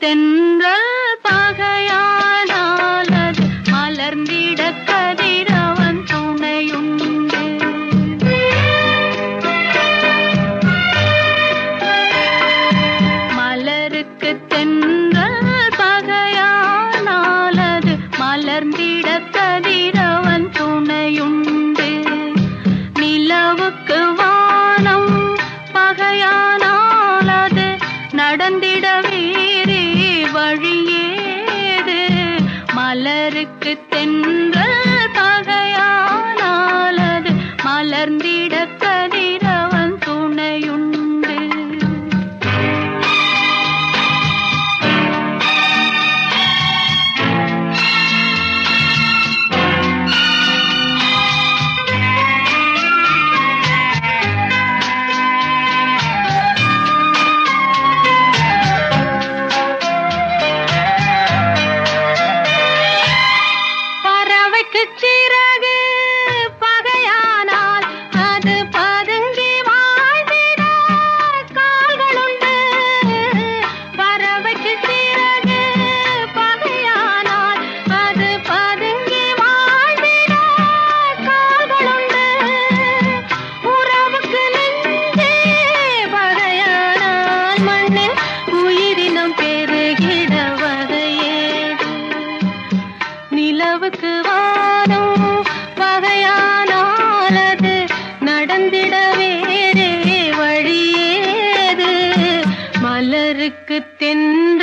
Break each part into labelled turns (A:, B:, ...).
A: தென்றல் பகையா நடந்திட வேறே வழியேது. மலருக்கு தென்ற அளவுக்கு வானம் பகையானாலது நடந்திட வேறே வழியேது. மலருக்கு தென்ற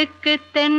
A: தெருக்கு தென்